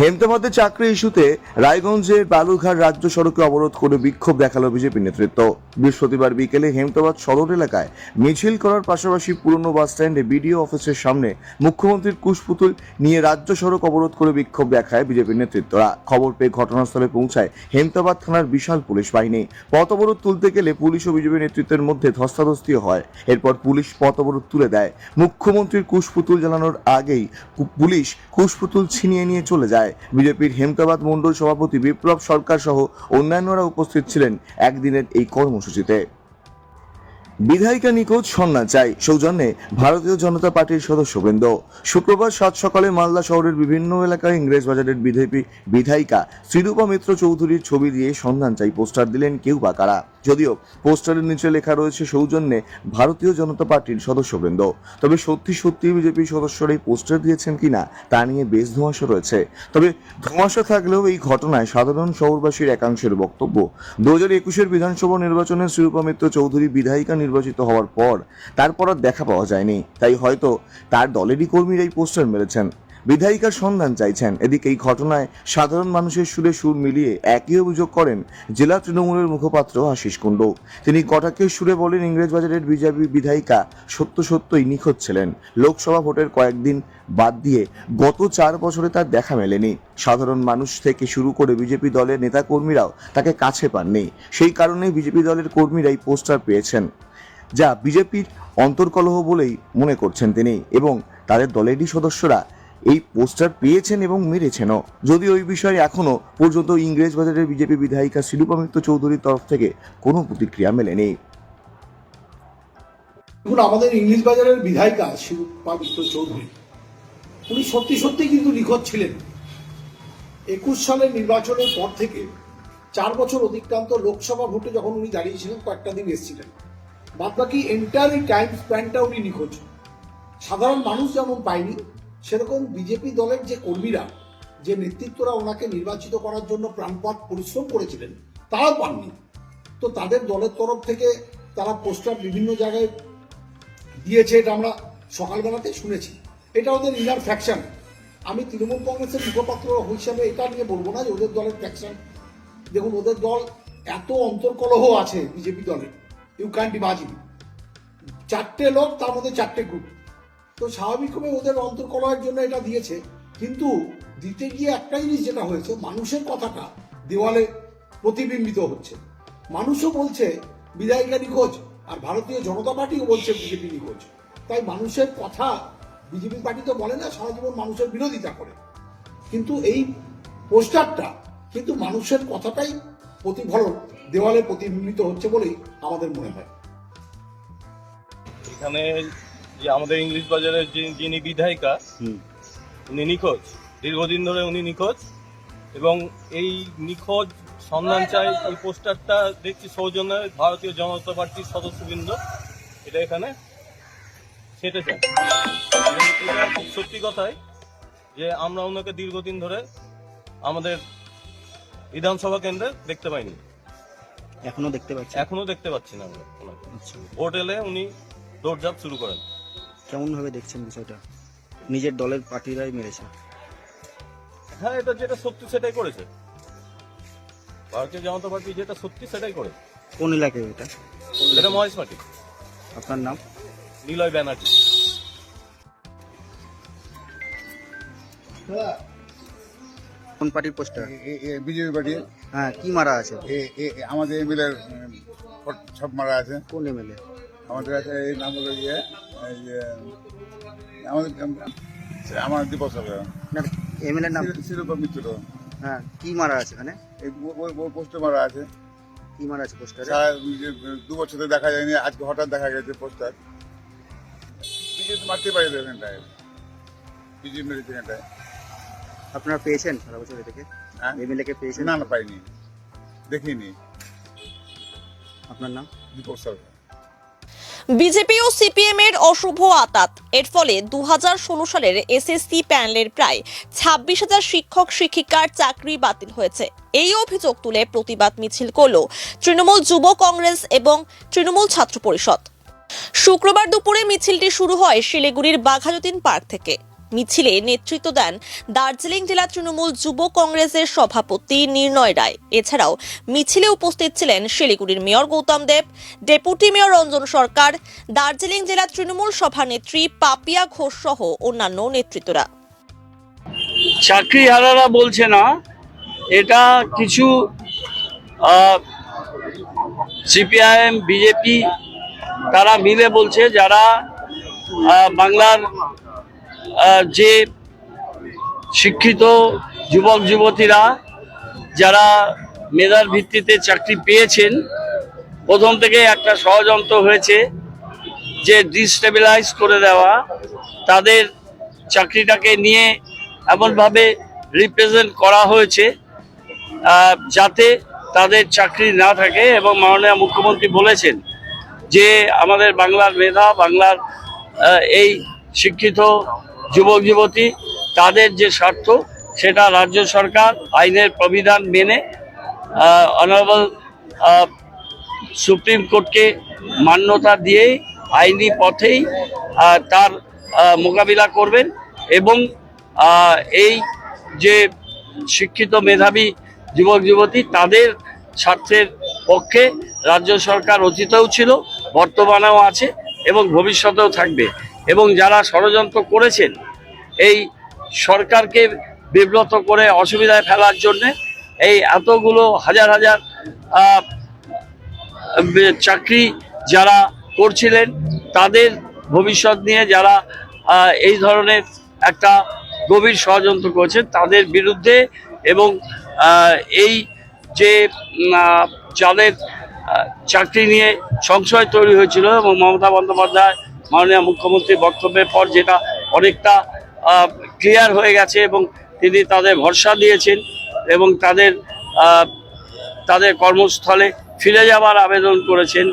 হেমতাবাদে চাকরি ইস্যুতে রায়গঞ্জের বালুরঘাট রাজ্য সড়কে অবরোধ করে বিক্ষোভ দেখাল বিজেপি নেতৃত্ব। বৃহস্পতিবার বিকেলে হেমতাবাদ সদর এলাকায় মিছিল করার পাশাপাশি পুরনো বাস স্ট্যান্ডে বিডিও অফিসের সামনে মুখ্যমন্ত্রীর কুশপুতুল নিয়ে রাজ্য সড়ক অবরোধ করে বিক্ষোভ দেখায় বিজেপি নেতৃত্বরা। খবর পেয়ে ঘটনাস্থলে পৌঁছায় হেমতাবাদ থানার বিশাল পুলিশ বাহিনী। পথ অবরোধ তুলতে গেলে পুলিশ ও বিজেপি নেতৃত্বের মধ্যে ধস্তাধস্তি হয়। এরপর পুলিশ পথ অবরোধ তুলে দেয়। মুখ্যমন্ত্রীর কুশপুতুল জ্বালানোর আগেই পুলিশ কুশপুতুল ছিনিয়ে নিয়ে চলে যায়। বিজেপির হেমতাবাদ মণ্ডল সভাপতি বিপ্লব সরকার সহ অন্যান্যরা উপস্থিত ছিলেন একদিনের এই কর্মসূচিতে। বিধায়িকা নিখোঁজ সন্না চাই সৌজন্যে ভারতীয় জনতা পার্টির সদস্যবৃন্দ। শুক্রবার সাত সকালে মালদা শহরের বিভিন্ন এলাকায় ইংরেজ বাজারের বিজেপি বিধায়িকা শ্রীরূপা মিত্র চৌধুরীর ছবি দিয়ে সন্ধান চাই পোস্টার দিলেন কেউ বা কারা। যদিও পোস্টারের নিচে লেখা রয়েছে সৌজন্যে ভারতীয় জনতা পার্টির সদস্যবৃন্দ। তবে সত্যি সত্যি বিজেপি সদস্যরা এই পোস্টার দিয়েছেন কিনা তা নিয়ে বেশ ধোঁয়াশা রয়েছে। তবে ধোঁয়াশা থাকলেও এই ঘটনায় সাধারণ শহরবাসীর একাংশের বক্তব্য। দু হাজার একুশের বিধানসভা নির্বাচনে শ্রীরূপা মিত্র চৌধুরী বিধায়িকা নির্বাচিত হওয়ার পর তারপর আর দেখা পাওয়া যায়নি। তাই হয়তো তার দলেরই কর্মীরা এই পোস্টার মেরেছেন। বিধায়িকার সন্ধান চাইছেন। এদিকে এই ঘটনায় সাধারণ মানুষের সুরে সুর মিলিয়ে একই অভিযোগ করেন জেলা তৃণমূলের মুখপাত্র আশিস কুণ্ডু। তিনি কটাকের সুরে বলেন, ইংরেজবাজারের বিজেপি বিধায়িকা সত্য সত্যই নিখোঁজ ছিলেন। লোকসভা ভোটের কয়েকদিন বাদ দিয়ে গত চার বছরে তার দেখা মেলেনি। সাধারণ মানুষ থেকে শুরু করে বিজেপি দলের নেতাকর্মীরাও তাকে কাছে পাননি। সেই কারণেই বিজেপি দলের কর্মীরাই পোস্টার পেয়েছেন, যা বিজেপির অন্তর্কলহ বলেই মনে করছেন তিনি এবং তাদের দলেরই সদস্যরা এই পোস্টার পেয়েছেন এবং মেরেছেনও। যদি ওই বিষয়ে এখনও পর্যন্ত ইংরেজ বাজারের বিজেপি বিধায়িকা শিলুপা মিত্র চৌধুরীর তরফ থেকে কোনো প্রতিক্রিয়া মেলেনি। দেখুন, আমাদের ইংলিশ বাজারের বিধায়িকা শিরূপা মিত্র চৌধুরী, উনি সত্যি সত্যি কিন্তু নিখোঁজ ছিলেন। একুশ সালের নির্বাচনের পর থেকে চার বছর অতিক্রান্ত লোকসভা ভোটে যখন উনি দাঁড়িয়েছিলেন, কয়েকটা দিন এসেছিলেন। বাদ বাকি এন্টার এই টাইম স্প্যানটা উনি নিখোঁজ। সাধারণ মানুষ যেমন পায়নি সেরকম বিজেপি দলের যে কর্মীরা, যে নেতৃত্বরা ওনাকে নির্বাচিত করার জন্য প্রাণপাত পরিশ্রম করেছিলেন, তারাও পাননি। তো তাদের দলের তরফ থেকে তারা পোস্টার বিভিন্ন জায়গায় দিয়েছে, এটা আমরা সকালবেলাতে শুনেছি। এটা ওদের ইনার ফ্যাকশন আমি তৃণমূল কংগ্রেসের মুখপাত্র হিসাবে এটা নিয়ে বলব না যে ওদের দলের ফ্যাকশন দেখুন, ওদের দল এত অন্তর্কলহ আছে বিজেপি দলের। ইউ ক্যান্ট ইমাজিন চারটে লোক, তার মধ্যে চারটে গ্রুপ তো স্বাভাবিকভাবে ওদের অন্তর্কলহের জন্য এটা দিয়েছে। কিন্তু দিতে গিয়ে একটা জিনিস যেটা হয়েছে, মানুষের কথাটা দেওয়ালে প্রতিবিম্বিত হচ্ছে। মানুষও বলছে বিধায়িকা নিখোঁজ আর ভারতীয় জনতা পার্টিও বলছে, বিজেপি নিখোঁজ তাই মানুষের কথা বিজেপি পার্টি তো বলে না, সারা জীবন মানুষের বিরোধিতা করে। কিন্তু এই পোস্টারটা কিন্তু মানুষের কথাটাই প্রতিফলন, দেওয়ালে প্রতিবিম্বিত হচ্ছে বলেই আমাদের মনে হয়। এখানে যে আমাদের ইংলিশ বাজারের যিনি বিধায়িকা উনি নিখোঁজ। দীর্ঘদিন ধরে উনি নিখোঁজ। এবং এই নিখোঁজ সন্ধান চাই এই পোস্টারটা দেখছি সৌজন্যে ভারতীয় জনতা পার্টির সদস্যবৃন্দ। এটা এখানে এটা খুব সত্যি কথাই যে আমরা ওনাকে দীর্ঘদিন ধরে আমাদের বিধানসভা কেন্দ্রে দেখতে পাইনি। এখনও দেখতে পাচ্ছি এখনও দেখতে পাচ্ছি না আমরা ওনাকে। আচ্ছা। ভোট এলে উনি দৌড়ঝাঁপ শুরু করেন। কেমন ভাবে দেখছেন বিষয়টা? নিজের দলের পার্টিরাই মেরেছে। হ্যাঁ এটা যেটা সত্যি সেটাই করেছে। ভারতীয় জনতা পার্টি যেটা সত্যি সেটাই করে কোন এলাকায় এটা? এটা মহেশ পার্টি আপনার নাম? নিলয় ব্যানার্জি। কোন পার্টির পোস্টার? BJP party. হ্যাঁ কি মারা আছে? এ- এ- এ- আমাদের এমএলএর সব মারা আছে। কোন এমএলএ? আমাদের কাছে এই নাম হলো ইয়ে এই যে, আমাদের আমার দীপক সরকার। না এমএলএ নাম শিরোপা মিত্র। হ্যাঁ কি মারা আছে এখানে এই পোস্টে মারা আছে। কি মারা আছে পোস্টারে? দু বছর ধরে দেখা যায়নি আজকে হঠাৎ দেখা গেছে পোস্টার। বিজেপি মারতে পারে এখানটায়। বিজেপি মেরেছে এখানটায়। আপনারা পেয়েছেন সারা বছর থেকে হ্যাঁ? এমএলএ কে পেয়েছেন? না না পাইনি। দেখিনি। আপনার নাম? দীপক সরকার। বিজেপি ও সিপিএম এর অশুভ আতাত। এর ফলে দু হাজার ষোলো সালের এসএসসি প্যানেলের প্রায় ছাব্বিশ হাজার শিক্ষক, শিক্ষিকার চাকরি বাতিল হয়েছে। এই অভিযোগ তুলে প্রতিবাদ মিছিল করল তৃণমূল যুব কংগ্রেস এবং তৃণমূল ছাত্র পরিষদ। শুক্রবার দুপুরে মিছিলটি শুরু হয় শিলিগুড়ির বাঘাযতীন পার্ক থেকে। মিছিলে নেতৃত্ব দেন দার্জিলিং জেলা তৃণমূল যুব কংগ্রেসের সভাপতি নির্ণয় রায়। এছাড়াও মিছিলে উপস্থিত ছিলেন শিলিগুড়ির mayor Gautam Deb, deputy mayor Ranjan Sarkar, Darjeeling জেলা তৃণমূল সভানেত্রী পাপিয়া ঘোষ সহ অন্যান্য নেতৃত্বরা। চাকরিহারারা বলছে না, এটা কিছু সিপিআইএম, বিজেপি, তারা মিলে বলছে যারা বাংলার যে শিক্ষিত যুবক, যুবতীরা যারা মেধার ভিত্তিতে চাকরি পেয়েছেন, প্রথম থেকে একটা ষড়যন্ত্র হয়েছে যে ডিস্টেবিলাইজ করে দেওয়া, তাদের চাকরিটাকে নিয়ে এমনভাবে রিপ্রেজেন্ট করা হয়েছে যাতে তাদের চাকরি না থাকে এবং মাননীয় মুখ্যমন্ত্রী বলেছেন যে আমাদের বাংলার মেধা, বাংলার এই শিক্ষিত যুবক যুবতী, তাদের যে স্বার্থ, সেটা রাজ্য সরকার আইনের প্রবিধান মেনে অনারেবল সুপ্রিম কোর্টকে মান্যতা দিয়েই, আইনি পথেই তার মোকাবিলা করবেন এবং এই যে শিক্ষিত মেধাবী যুবক যুবতী, তাদের স্বার্থের পক্ষে রাজ্য সরকার অতীতেও ছিল, বর্তমানেও আছে এবং ভবিষ্যতেও থাকবে। এবং যারা ষড়যন্ত্র করেছেন, এই সরকারকে বিব্রত করে অসুবিধায় ফেলার জন্যে এই এতগুলো হাজার হাজার চাকরি যারা করছিলেন, তাদের ভবিষ্যৎ নিয়ে যারা এই ধরনের একটা গভীর ষড়যন্ত্র করেছেন, তাদের বিরুদ্ধে এবং এই যে যাদের চাকরি নিয়ে সংশয় তৈরি হয়েছিল এবং মমতা বন্দ্যোপাধ্যায় মাননীয় মুখ্যমন্ত্রীর বক্তব্যের পর যেটা অনেকটা ক্লিয়ার হয়ে গেছে এবং তিনি তাদের ভরসা দিয়েছেন এবং তাদের তাদের কর্মস্থলে ফিরে যাওয়ার আবেদন করেছেন।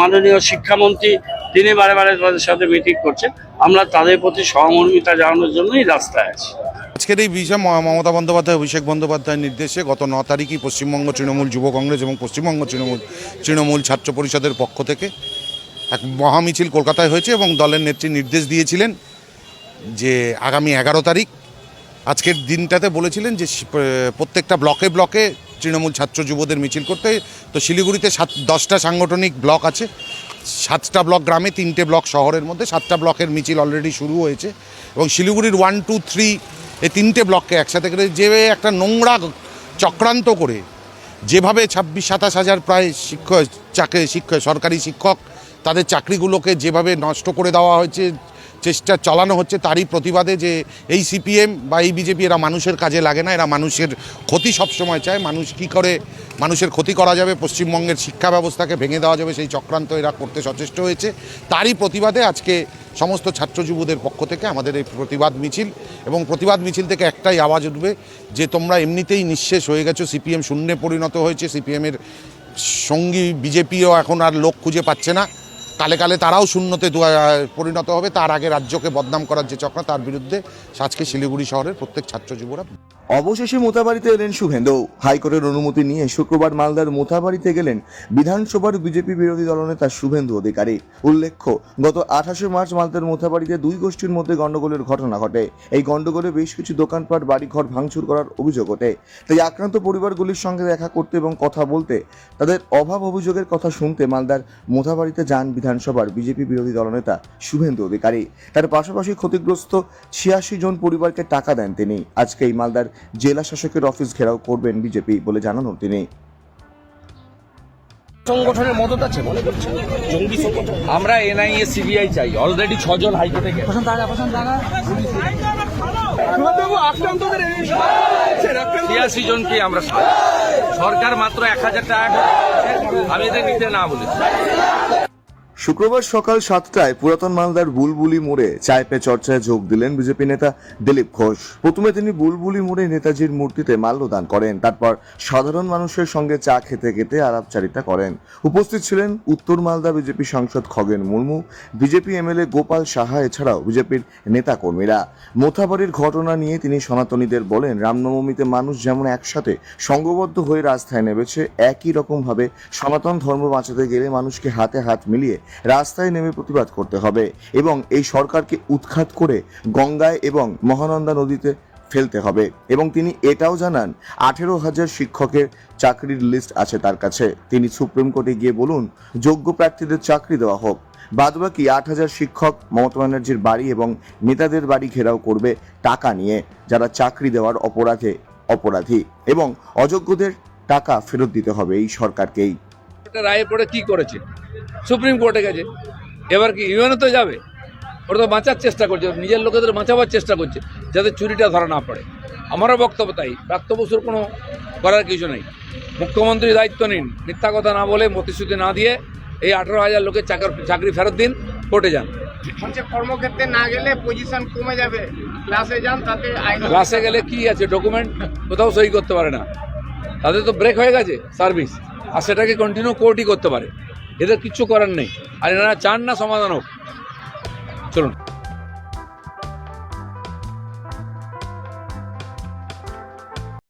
মাননীয় শিক্ষামন্ত্রী তিনি বারে বারে তাদের সাথে মিটিং করছেন। আমরা তাদের প্রতি সহমর্মিতা জানানোর জন্যই রাস্তায় আছি। আজকের এই বিষয় মমতা বন্দ্যোপাধ্যায়, অভিষেক বন্দ্যোপাধ্যায়ের নির্দেশে গত ন তারিখই পশ্চিমবঙ্গ তৃণমূল যুব কংগ্রেস এবং পশ্চিমবঙ্গ তৃণমূল তৃণমূল ছাত্র পরিষদের পক্ষ থেকে এক মহামিছিল কলকাতায় হয়েছে এবং দলের নেত্রী নির্দেশ দিয়েছিলেন যে আগামী এগারো তারিখ, আজকের দিনটাতে বলেছিলেন যে প্রত্যেকটা ব্লকে ব্লকে তৃণমূল ছাত্র যুবদের মিছিল করতে তো শিলিগুড়িতে সাত, দশটা সাংগঠনিক ব্লক আছে। সাতটা ব্লক গ্রামে, তিনটে ব্লক শহরের মধ্যে। সাতটা ব্লকের মিছিল অলরেডি শুরু হয়েছে এবং শিলিগুড়ির ওয়ান টু থ্রি এই তিনটে ব্লককে একসাথে করে যে একটা নোংরা চক্রান্ত করে যেভাবে ছাব্বিশ, সাতাশ হাজার প্রায় শিক্ষক, চাকরি শিক্ষক, সরকারি শিক্ষক তাদের চাকরিগুলোকে যেভাবে নষ্ট করে দেওয়া হয়েছে, চেষ্টা চালানো হচ্ছে তারই প্রতিবাদে যে এই সিপিএম বা এই বিজেপি এরা মানুষের কাজে লাগে না, এরা মানুষের ক্ষতি সবসময় চায়। মানুষ কি করে, মানুষের ক্ষতি করা যাবে, পশ্চিমবঙ্গের শিক্ষা ব্যবস্থাকে ভেঙে দেওয়া যাবে, সেই চক্রান্ত এরা করতে সচেষ্ট হয়েছে। তারই প্রতিবাদে আজকে সমস্ত ছাত্র যুবদের পক্ষ থেকে আমাদের এই প্রতিবাদ মিছিল এবং প্রতিবাদ মিছিল থেকে একটাই আওয়াজ উঠবে যে তোমরা এমনিতেই নিঃশেষ হয়ে গেছো, সিপিএম শূন্যে পরিণত হয়েছে, সিপিএমের সঙ্গী বিজেপিও এখন আর লোক খুঁজে পাচ্ছে না। কালে কালে তারাও শূন্যতে পরিণত হবে। তার আগে রাজ্যকে বদনাম করার যে চক্র, তার বিরুদ্ধে আজকে শিলিগুড়ি শহরের প্রত্যেক ছাত্র যুবরা অবশেষে মোথাবাড়িতে এলেন শুভেন্দু। হাইকোর্টের অনুমতি নিয়ে শুক্রবার মালদার মোথাবাড়িতে গেলেন বিধানসভার বিজেপি বিরোধী দলনেতা শুভেন্দু অধিকারী। উল্লেখ্য, গত আঠাশে মার্চ মালদার মোথাবাড়িতে দুই গোষ্ঠীর মধ্যে গন্ডগোলের ঘটনা ঘটে। এই গন্ডগোলে বেশ কিছু দোকানপাট, বাড়িঘর ভাঙচুর করার অভিযোগ ওঠে। তাই আক্রান্ত পরিবারগুলির সঙ্গে দেখা করতে এবং কথা বলতে তাদের অভাব অভিযোগের কথা শুনতে মালদার মোথাবাড়িতে যান বিধানসভার বিজেপি বিরোধী দলনেতা শুভেন্দু অধিকারী। তার পাশাপাশি ক্ষতিগ্রস্ত ছিয়াশি জন পরিবারকে টাকা দেন তিনি। আজকে এই মালদার জেলা শাসকের অফিস ঘেরাও করবেন বিজেপি বলে জানান তিনি। সংগঠনের মদত আছে মনে করছেন? জঙ্গি সংগঠন? আমরা এনআইএ সিবিআই চাই অলরেডি ছজন হাইকোর্টে গেছে। ছিয়াশি জনকে আমরা সরকার মাত্র এক হাজার টাকা। আমি এদের নিতে না বলেছি। শুক্রবার সকাল সাতটায় পুরাতন মালদার বুলবুলি মোড়ে চায় পে চর্চায় যোগ দিলেন বিজেপি নেতা দিলীপ ঘোষ। প্রথমে তিনি বুলবুলি মোড়ে নেতাজির মূর্তিতে মাল্যদান করেন, তারপর সাধারণ মানুষের সঙ্গে চা খেতে খেতে আলাপচারিতা করেন। উপস্থিত ছিলেন উত্তর মালদা বিজেপি সাংসদ খগেন মুর্মু, বিজেপি এমএলএ গোপাল সাহা, এছাড়াও বিজেপির নেতা কর্মীরা মোথাবাড়ির ঘটনা নিয়ে তিনি সনাতনীদের বলেন, রামনবমীতে মানুষ যেমন একসাথে সংঘবদ্ধ হয়ে রাস্তায় নেমেছে, একই রকমভাবে সনাতন ধর্ম বাঁচাতে গেলে মানুষকে হাতে হাত মিলিয়ে রাস্তায় নেমে প্রতিবাদ করতে হবে এবং এই সরকারকে উৎখাত করে গঙ্গায় এবং মহানন্দা নদীতে ফেলতে হবে। এবং তিনি এটাও জানান, আঠেরো হাজার শিক্ষকের চাকরির লিস্ট আছে তার কাছে। তিনি সুপ্রিম কোর্টে গিয়ে বলুন, যোগ্য প্রার্থীদের চাকরি দেওয়া হোক। বাদবাকি আট হাজার শিক্ষক মমতা ব্যানার্জির বাড়ি এবং নেতাদের বাড়ি ঘেরাও করবে টাকা নিয়ে, যারা চাকরি দেওয়ার অপরাধে অপরাধী। এবং অযোগ্যদের টাকা ফেরত দিতে হবে এই সরকারকেই। রায়ে পড়ে কি করেছে? সুপ্রিম কোর্টে গেছে এবার কি ইউএনও তো যাবে? ওরা তো বাঁচার চেষ্টা করছে নিজের লোকেদের বাঁচাবার চেষ্টা করছে যাতে চুরিটা ধরা না পড়ে। আমারও বক্তব্য তাই। প্রাপ্ত বসুর কোনো করার কিছু নেই। মুখ্যমন্ত্রী দায়িত্ব নিন। মিথ্যা কথা না বলে প্রতিশ্রুতি না দিয়ে এই আঠেরো হাজার লোকের চাকর চাকরি ফেরত দিন কোর্টে যান। কর্মক্ষেত্রে না গেলে পজিশন কমে যাবে। ক্লাসে যান তাতে আইন ক্লাসে গেলে কি আছে ডকুমেন্ট কোথাও সই করতে পারে না। তাদের তো ব্রেক হয়ে গেছে সার্ভিস আর সেটাকে কন্টিনিউ কোর্টই করতে পারে। এদের কিচ্ছু করার নেই। আর এনারা চান না সমাধান হোক। চলুন।